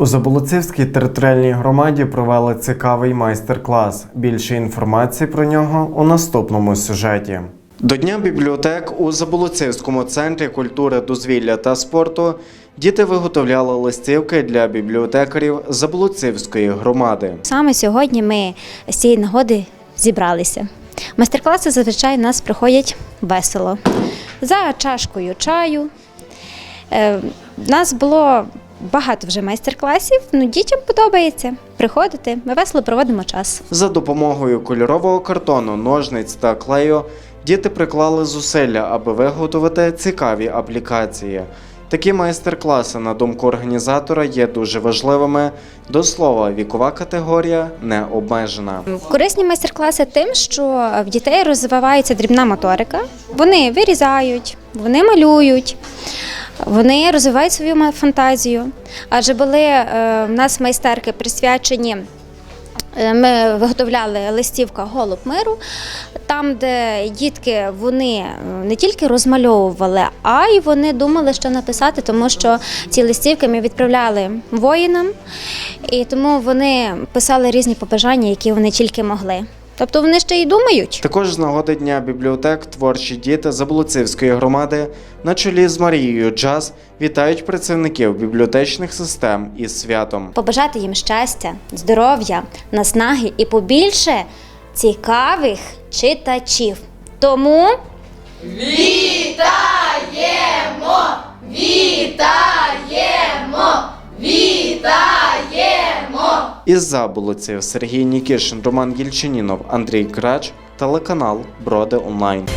У Заболоцівській територіальній громаді провели цікавий майстер-клас. Більше інформації про нього у наступному сюжеті. До Дня бібліотек у Заболоцівському центрі культури, дозвілля та спорту діти виготовляли листівки для бібліотекарів Заболоцівської громади. Саме сьогодні ми з цієї нагоди зібралися. Майстер-класи зазвичай у нас проходять весело. За чашкою чаю. Е, У нас було багато вже майстер-класів, ну дітям подобається приходити. Ми весело проводимо час. За допомогою кольорового картону, ножниць та клею діти приклали зусилля, аби виготовити цікаві аплікації. Такі майстер-класи, на думку організатора, є дуже важливими. До слова, вікова категорія не обмежена. Корисні майстер-класи тим, що в дітей розвивається дрібна моторика. Вони вирізають, вони малюють, вони розвивають свою фантазію. Адже були е, в нас майстерки присвячені. е, Ми виготовляли листівка Голуб миру, там, де дітки вони е, не тільки розмальовували, а й вони думали, що написати, тому що ці листівки ми відправляли воїнам, і тому вони писали різні побажання, які вони тільки могли. Тобто вони ще й думають. Також з нагоди Дня бібліотек творчі діти Заболоцівської громади на чолі з Марією Джаз вітають працівників бібліотечних систем із святом. Побажати їм щастя, здоров'я, наснаги і побільше цікавих читачів. Тому Із Заболоців Сергій Нікішин, Роман Гільчинінов, Андрій Крач, телеканал Броди Онлайн.